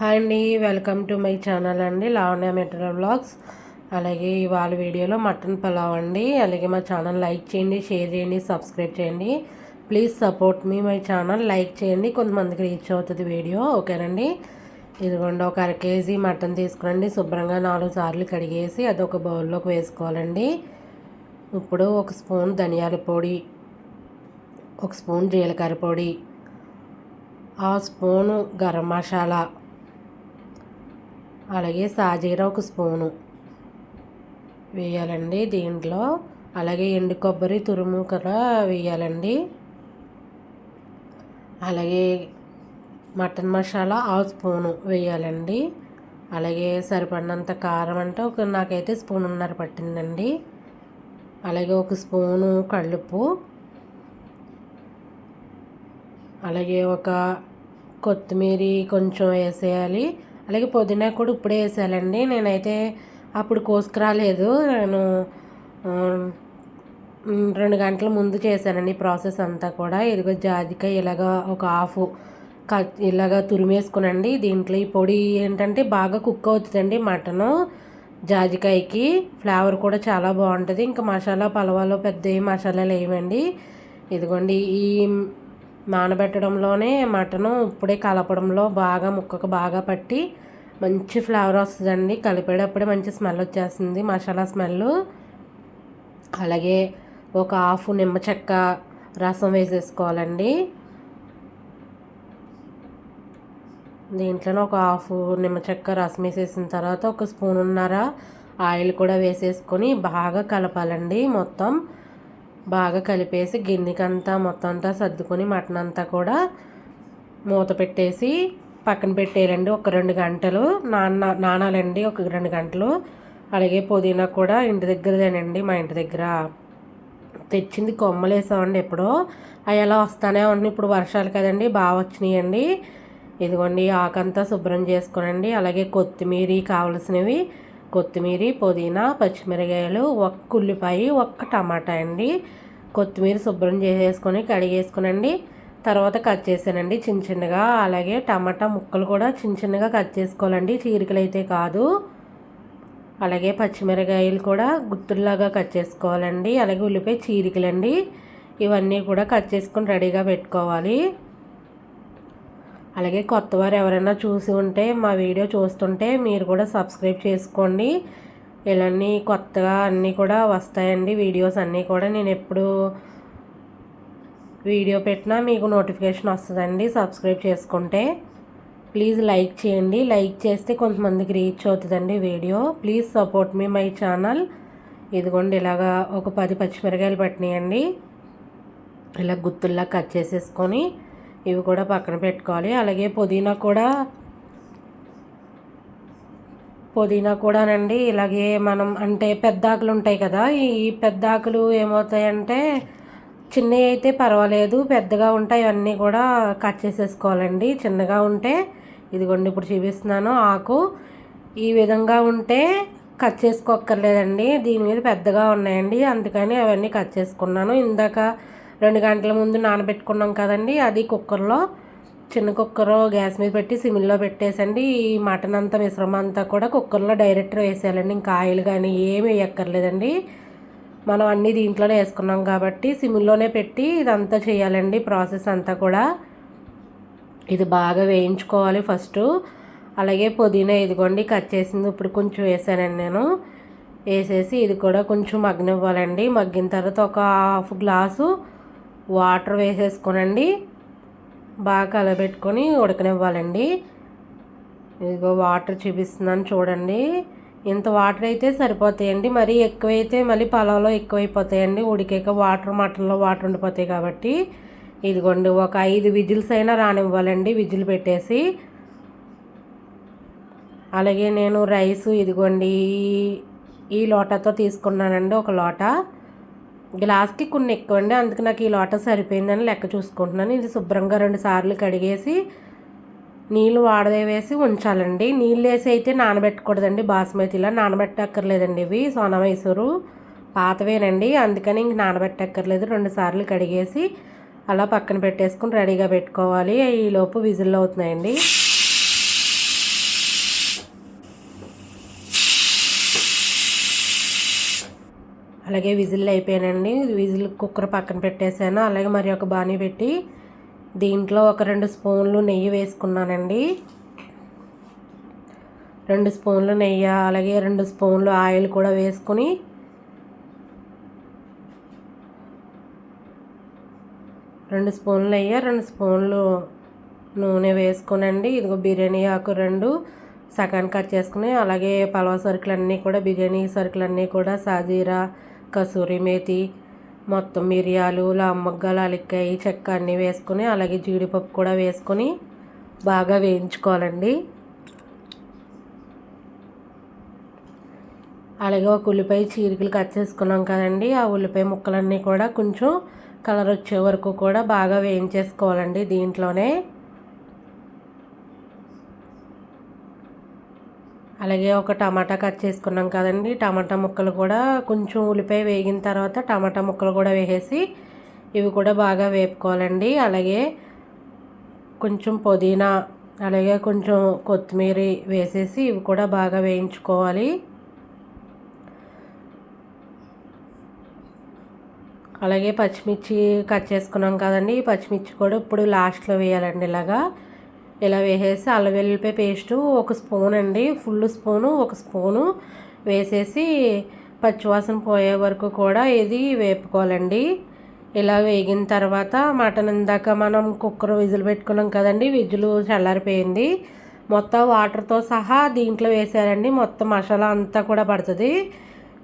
Hi అండి welcome to my channel అండి Lavanya material blogs అలాగే ఇవాళ వీడియోలో మటన్ పలావ్ అండి. అలాగే మా ఛానల్ లైక్ చేయండి షేర్ చేయండి సబ్స్క్రైబ్ చేయండి. Please support me my channel like చేయండి. కొంతమందికి రీచ్ అవుతుంది వీడియో ఓకేనండి? ఇదిగోండి ఒక అర కేజీ మటన్ తీసుకురండి. శుభ్రంగా నాలుగు సార్లు కడిగేసి అది ఒక బౌల్లోకి వేసుకోవాలండి. ఇప్పుడు ఒక స్పూన్ ధనియాల పొడి ఒక స్పూన్ జీలకర్ర పొడి ఆ స్పూను గరం మసాలా అలాగే సాజీర ఒక స్పూను వేయాలండి దీంట్లో. అలాగే ఎండు కొబ్బరి తురుము కూడా వేయాలండి. అలాగే మటన్ మసాలా హాఫ్ స్పూను వేయాలండి. అలాగే సరిపడినంత కారం అంటే ఒక నాకైతే స్పూన్ ఉన్నర పట్టిందండి. అలాగే ఒక స్పూను కళ్ళుప్పు. అలాగే ఒక కొత్తిమీర కొంచెం వేసేయాలి. అలాగే పుదీనా కూడా ఇప్పుడే వేసాలండి. నేనైతే అప్పుడు కోసుకురాలేదు. నేను రెండు గంటల ముందు చేశానండి ప్రాసెస్ అంతా కూడా. ఇదిగో జాజికాయ ఇలాగ ఒక హాఫ్ కట్ ఇలాగ తురిమేసుకునండి. దీంట్లో ఈ పొడి ఏంటంటే బాగా కుక్ అవుతుందండి మటను జాజికాయకి. ఫ్లేవర్ కూడా చాలా బాగుంటుంది. ఇంకా మసాలా పలవాలో పెద్ద మసాలాలు వేయమండి ఇదిగోండి ఈ నానబెట్టడంలోనే మటను ఇప్పుడే కలపడంలో బాగా ముక్కకు బాగా పట్టి మంచి ఫ్లేవర్ వస్తుందండి. కలిపేటప్పుడే మంచి స్మెల్ వచ్చేస్తుంది మసాలా స్మెల్ అలాగే ఒక హాఫ్ నిమ్మ చెక్క రసం వేసేసుకోవాలండి. దీంట్లోనే ఒక హాఫ్ నిమ్మ చెక్క రసం వేసేసిన తర్వాత ఒక స్పూన్ ఉన్నర ఆయిల్ కూడా వేసేసుకొని బాగా కలపాలండి మొత్తం. బాగా కలిపేసి గిన్నెకంతా మొత్తం అంతా సర్దుకొని మటన్ అంతా కూడా మూత పెట్టేసి పక్కన పెట్టేయాలండి. ఒక రెండు గంటలు నాన్న నానాలండి ఒక రెండు గంటలు. అలాగే పుదీనా కూడా ఇంటి దగ్గరదేనండి మా ఇంటి దగ్గర. తెచ్చింది కొమ్మలు వేసామండి ఎప్పుడో. అవి ఎలా వస్తానే ఉన్నాయి. ఇప్పుడు వర్షాలు కదండి బాగా వచ్చినాయండి. ఇదిగోండి ఆకంతా శుభ్రం చేసుకోనండి. అలాగే కొత్తిమీర కావలసినవి కొత్తిమీర పుదీనా పచ్చిమిరకాయలు ఒక్క ఉల్లిపాయ ఒక్క టమాటా అండి. కొత్తిమీర శుభ్రం చేసేసుకొని కడిగేసుకునండి. తర్వాత కట్ చేసానండి చిన్న చిన్నగా. అలాగే టమాటా ముక్కలు కూడా చిన్న చిన్నగా కట్ చేసుకోవాలండి. చీరికలు అయితే కాదు. అలాగే పచ్చిమిరకాయలు కూడా గుత్తుల్లాగా కట్ చేసుకోవాలండి. అలాగే ఉల్లిపాయ చీరికలండి. ఇవన్నీ కూడా కట్ చేసుకొని రెడీగా పెట్టుకోవాలి. అలాగే కొత్తవారు ఎవరైనా చూసి ఉంటే మా వీడియో చూస్తుంటే మీరు కూడా సబ్స్క్రైబ్ చేసుకోండి. ఇలాన్నీ కొత్తగా అన్నీ కూడా వస్తాయండి వీడియోస్ అన్నీ కూడా. నేను ఎప్పుడు వీడియో పెట్టినా మీకు నోటిఫికేషన్ వస్తుందండి సబ్స్క్రైబ్ చేసుకుంటే. ప్లీజ్ లైక్ చేయండి. లైక్ చేస్తే కొంతమందికి రీచ్ అవుతుందండి video. Please support me my channel. ఇదిగోండి ఇలాగా ఒక పది పచ్చిమిరకాయలు పట్టినాయండి. ఇలా గుత్తుల్లా కట్ చేసేసుకొని ఇవి కూడా పక్కన పెట్టుకోవాలి. అలాగే పుదీనా కూడా పుదీనా కూడానండి ఇలాగే మనం అంటే పెద్ద ఆకులు ఉంటాయి కదా ఈ పెద్ద ఆకులు ఏమవుతాయంటే చిన్నవి అయితే పర్వాలేదు పెద్దగా ఉంటాయి అన్నీ కూడా కట్ చేసేసుకోవాలండి. చిన్నగా ఉంటే ఇదిగోండి ఇప్పుడు చూపిస్తున్నాను ఆకు. ఈ విధంగా ఉంటే కట్ చేసుకోక్కర్లేదండి. దీని మీద పెద్దగా ఉన్నాయండి అందుకని అవన్నీ కట్ చేసుకున్నాను. ఇందాక రెండు గంటల ముందు నానబెట్టుకున్నాం కదండి. అది కుక్కర్లో చిన్న కుక్కర్ గ్యాస్ మీద పెట్టి సిమిల్లో పెట్టేసండి. ఈ మటన్ అంతా మిశ్రమం అంతా కూడా కుక్కర్లో డైరెక్ట్ వేసేయాలండి. ఇంకా ఆయిల్ కానీ ఏమి వేయక్కర్లేదండి. మనం అన్నీ దీంట్లోనే వేసుకున్నాం కాబట్టి సిమ్లోనే పెట్టి ఇదంతా చేయాలండి ప్రాసెస్ అంతా కూడా. ఇది బాగా వేయించుకోవాలి ఫస్ట్. అలాగే పుదీనా ఇదిగోండి కట్ చేసింది. ఇప్పుడు కొంచెం వేసానండి నేను. వేసేసి ఇది కూడా కొంచెం మగ్గనివ్వాలండి. మగ్గిన తర్వాత ఒక హాఫ్ గ్లాసు వాటర్ వేసేసుకోనండి. బాగా కలబెట్టుకొని ఉడకనివ్వాలండి. ఇదిగో వాటర్ చూపిస్తున్నాను చూడండి. ఇంత వాటర్ అయితే సరిపోతాయండి. మరీ ఎక్కువైతే మళ్ళీ పొలంలో ఎక్కువైపోతాయండి. ఉడికాక వాటర్ మటన్లో వాటర్ ఉండిపోతాయి కాబట్టి. ఇదిగోండి ఒక ఐదు విజిల్స్ అయినా రానివ్వాలండి విజిల్ పెట్టేసి. అలాగే నేను రైస్ ఇదిగోండి ఈ లోటాతో తీసుకున్నానండి ఒక లోట. గ్లాస్కి కొన్ని ఎక్కువ అండి అందుకు నాకు ఈ లోట సరిపోయిందని లెక్క చూసుకుంటున్నాను. ఇది శుభ్రంగా రెండు సార్లు కడిగేసి నీళ్ళు వాడదే వేసి ఉంచాలండి. నీళ్ళు వేసి అయితే నానబెట్టకూడదండి బాస్మతిలా. నానబెట్టక్కర్లేదండి ఇవి. సోనమైసూరు పాతవేనండి. అందుకని ఇంక నానబెట్టక్కర్లేదు. రెండు సార్లు కడిగేసి అలా పక్కన పెట్టేసుకుని రెడీగా పెట్టుకోవాలి. ఈలోపు విజిల్ అవుతున్నాయండి. అలాగే విజిల్ అయిపోయానండి. విజిల్ కుక్కర్ పక్కన పెట్టేశాను. అలాగే మరి ఒక బాణీ పెట్టి దీంట్లో ఒక రెండు స్పూన్లు నెయ్యి వేసుకున్నానండి. రెండు స్పూన్లు నెయ్యి అలాగే రెండు స్పూన్లు ఆయిల్ కూడా వేసుకుని రెండు స్పూన్లు నెయ్యి రెండు స్పూన్లు నూనె వేసుకునండి. ఇదిగో బిర్యానీ ఆకు రెండు సగానికి కట్ చేసుకుని అలాగే పలవ సరుకులన్నీ కూడా బిర్యానీ సరుకులన్నీ కూడా సాజీరా కసూరి మేతి మొత్తం మిరియాలు లమ్మగ్గలు అలిక్కాయి చెక్క అన్నీ వేసుకొని అలాగే జీడిపప్పు కూడా వేసుకొని బాగా వేయించుకోవాలండి. అలాగే ఒక ఉల్లిపాయ చీరికలు కట్ చేసుకున్నాం కదండి. ఆ ఉల్లిపాయ ముక్కలన్నీ కూడా కొంచెం కలర్ వచ్చే వరకు కూడా బాగా వేయించేసుకోవాలండి దీంట్లోనే. అలాగే ఒక టమాటా కట్ చేసుకున్నాం కదండి. టమాటా ముక్కలు కూడా కొంచెం ఉల్లిపాయ వేగిన తర్వాత టమాటా ముక్కలు కూడా వేసేసి ఇవి కూడా బాగా వేపుకోవాలండి. అలాగే కొంచెం పుదీనా అలాగే కొంచెం కొత్తిమీర వేసేసి ఇవి కూడా బాగా వేయించుకోవాలి. అలాగే పచ్చిమిర్చి కట్ చేసుకున్నాం కదండి. ఈ పచ్చిమిర్చి కూడా ఇప్పుడు లాస్ట్లో వేయాలండి ఇలాగా. ఇలా వేసేసి అల్లం వెల్లుల్లిపాయ పేస్టు ఒక స్పూన్ అండి. ఫుల్ స్పూను ఒక స్పూను. వేసేసి పచ్చివాసన పోయే వరకు కూడా ఇది వేపుకోవాలండి. ఇలా వేగిన తర్వాత మటన్ ఇందాక మనం కుక్కర్ విజిల్ పెట్టుకున్నాం కదండి విజులు చల్లారిపోయింది. మొత్తం వాటర్తో సహా దీంట్లో వేసారండి. మొత్తం మసాలా అంతా కూడా పడుతుంది.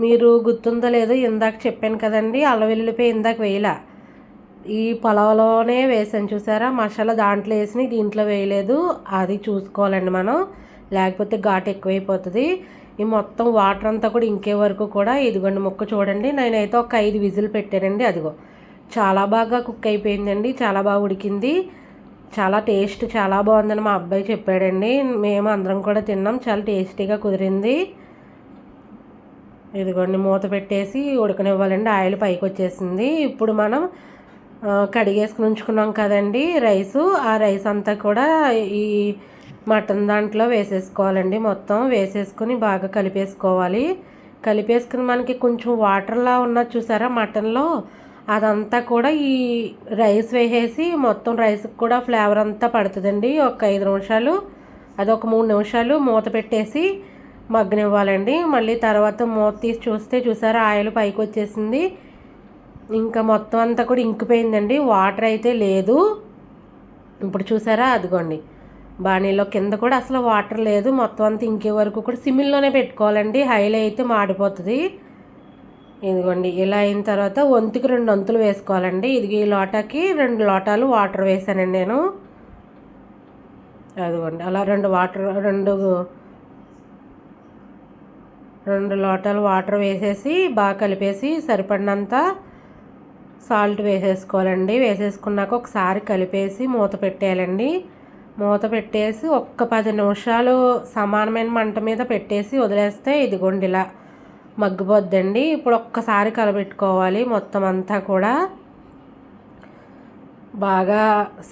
మీరు గుర్తుందో లేదో ఇందాక చెప్పాను కదండి అల్లవెల్లిపోయి ఇందాక వేయలా. ఈ పొలంలోనే వేసాను చూసారా? మసాలా దాంట్లో వేసి దీంట్లో వేయలేదు. అది చూసుకోవాలండి మనం. లేకపోతే ఘాటు ఎక్కువైపోతుంది. ఈ మొత్తం వాటర్ అంతా కూడా ఇంకే వరకు కూడా ఇదిగోండి ముక్క చూడండి. నేనైతే ఒక ఐదు విజిల్ పెట్టానండి అదిగో. చాలా బాగా కుక్ అయిపోయిందండి. చాలా బాగా ఉడికింది. చాలా టేస్ట్ చాలా బాగుందని మా అబ్బాయి చెప్పాడండి. మేము అందరం కూడా తిన్నాం. చాలా టేస్టీగా కుదిరింది. ఇదిగోండి మూత పెట్టేసి ఉడకనివ్వాలండి. ఆయిల్ పైకి వచ్చేసింది ఇప్పుడు మనం కడిగేసుకుని ఉంచుకున్నాం కదండి రైసు. ఆ రైస్ అంతా కూడా ఈ మటన్ దాంట్లో వేసేసుకోవాలండి మొత్తం. వేసేసుకుని బాగా కలిపేసుకోవాలి. కలిపేసుకుని మనకి కొంచెం వాటర్లా ఉన్నది చూసారా మటన్లో? అదంతా కూడా ఈ రైస్ వేసేసి మొత్తం రైస్కి కూడా ఫ్లేవర్ అంతా పడుతుందండి. ఒక ఐదు నిమిషాలు అది ఒక మూడు నిమిషాలు మూత పెట్టేసి మగ్గనివ్వాలండి. మళ్ళీ తర్వాత మూత తీసి చూస్తే చూసారా ఆయిల్ పైకి వచ్చేసింది. ఇంకా మొత్తం అంతా కూడా ఇంకిపోయిందండి. వాటర్ అయితే లేదు. ఇప్పుడు చూసారా? అదిగోండి. బాణీలో కింద కూడా అసలు వాటర్ లేదు. మొత్తం అంతా ఇంకే వరకు కూడా సిమిల్లోనే పెట్టుకోవాలండి. హైలో అయితే మాడిపోతుంది. ఇదిగోండి ఇలా అయిన తర్వాత వంతుకి రెండు వంతులు వేసుకోవాలండి. ఇది ఈ లోటాకి రెండు లోటాలు వాటర్ వేసానండి నేను. అదిగోండి అలా రెండు వాటర్ రెండు రెండు లోటాలు వాటర్ వేసేసి బాగా కలిపేసి సరిపడినంత సాల్ట్ వేసేసుకోవాలండి. వేసేసుకున్నాక ఒకసారి కలిపేసి మూత పెట్టేయాలండి. మూత పెట్టేసి ఒక్క పది నిమిషాలు సమానమైన మంట మీద పెట్టేసి వదిలేస్తే ఇదిగోండి ఇలా మగ్గిపోద్దండి ఇప్పుడు ఒక్కసారి కలబెట్టుకోవాలి మొత్తం అంతా కూడా. బాగా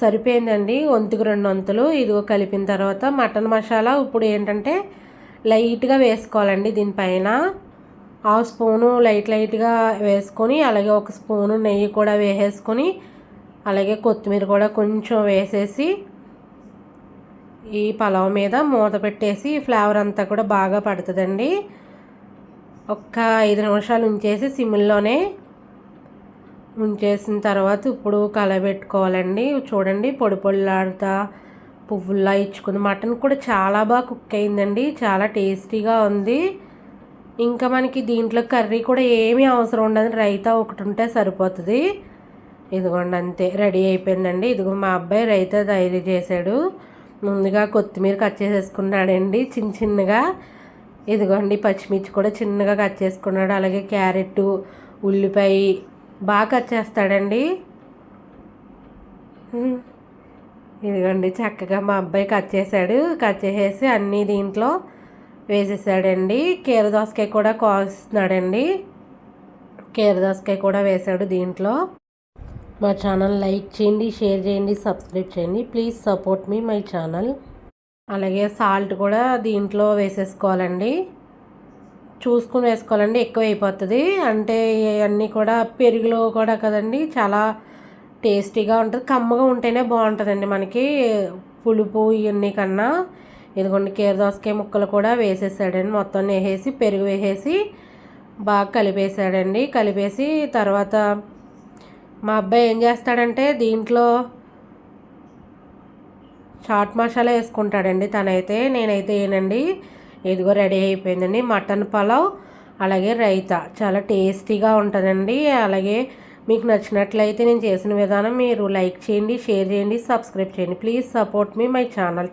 సరిపోయిందండి వంతుకు రెండు వంతులు. ఇదిగో కలిపిన తర్వాత మటన్ మసాలా ఇప్పుడు ఏంటంటే లైట్గా వేసుకోవాలండి దీనిపైన. ఆ స్పూను లైట్ లైట్గా వేసుకొని అలాగే ఒక స్పూను నెయ్యి కూడా వేసేసుకొని అలాగే కొత్తిమీర కూడా కొంచెం వేసేసి ఈ పలావ్ మీద మూత పెట్టేసి ఫ్లేవర్ అంతా కూడా బాగా పడుతుందండి. ఒక్క ఐదు నిమిషాలు ఉంచేసి సిమ్లోనే ఉంచేసిన తర్వాత ఇప్పుడు కలబెట్టుకోవాలండి. చూడండి పొడి పొడిలాడుతా పువ్వుల్లా ఇచ్చుకుంది. మటన్ కూడా చాలా బాగా కుక్ అయిందండి. చాలా టేస్టీగా ఉంది. ఇంకా మనకి దీంట్లో కర్రీ కూడా ఏమీ అవసరం ఉండదు. రైతా ఒకటి ఉంటే సరిపోతుంది. ఇదిగోండి అంతే రెడీ అయిపోయిందండి. ఇదిగో మా అబ్బాయి రైతా తయారు చేశాడు. ముందుగా కొత్తిమీర కట్ చేసేసుకున్నాడండి చిన్న చిన్నగా. ఇదిగోండి పచ్చిమిర్చి కూడా చిన్నగా కట్ చేసుకున్నాడు. అలాగే క్యారెట్ ఉల్లిపాయ బాగా కట్ చేస్తాడండి. ఇదిగోండి చక్కగా మా అబ్బాయి కట్ చేశాడు. కట్ చేసేసి అన్నీ దీంట్లో వేసేసాడండి. కీర దోసకాయ కూడా కోస్తున్నాడండి కీర దోసకాయ కూడా వేశాడు దీంట్లో. మా ఛానల్ లైక్ చేయండి షేర్ చేయండి సబ్స్క్రైబ్ చేయండి. Please support me my channel. అలాగే సాల్ట్ కూడా దీంట్లో వేసేసుకోవాలండి. చూసుకుని వేసుకోవాలండి ఎక్కువ అయిపోతుంది అంటే ఇవన్నీ కూడా పెరుగులో కూడా కదండి చాలా టేస్టీగా ఉంటుంది. కమ్మగా ఉంటేనే బాగుంటుందండి మనకి పులుపు ఇవన్నీ కన్నా. ఇదిగోండి కీర దోసకాయ ముక్కలు కూడా వేసేసాడండి. మొత్తం వేసేసి పెరుగు వేసేసి బాగా కలిపేసాడండి కలిపేసి తర్వాత మా అబ్బాయి ఏం చేస్తాడంటే దీంట్లో చాట్ మసాలా వేసుకుంటాడండి తనైతే నేనైతే ఏనండి ఇదిగో రెడీ అయిపోయిందండి. మటన్ పలావ్ అలాగే రైతా. చాలా టేస్టీగా ఉంటుందండి. అలాగే మీకు నచ్చినట్లయితే నేను చేసిన విధానం మీరు లైక్ చేయండి షేర్ చేయండి సబ్స్క్రైబ్ చేయండి. Please support me my channel.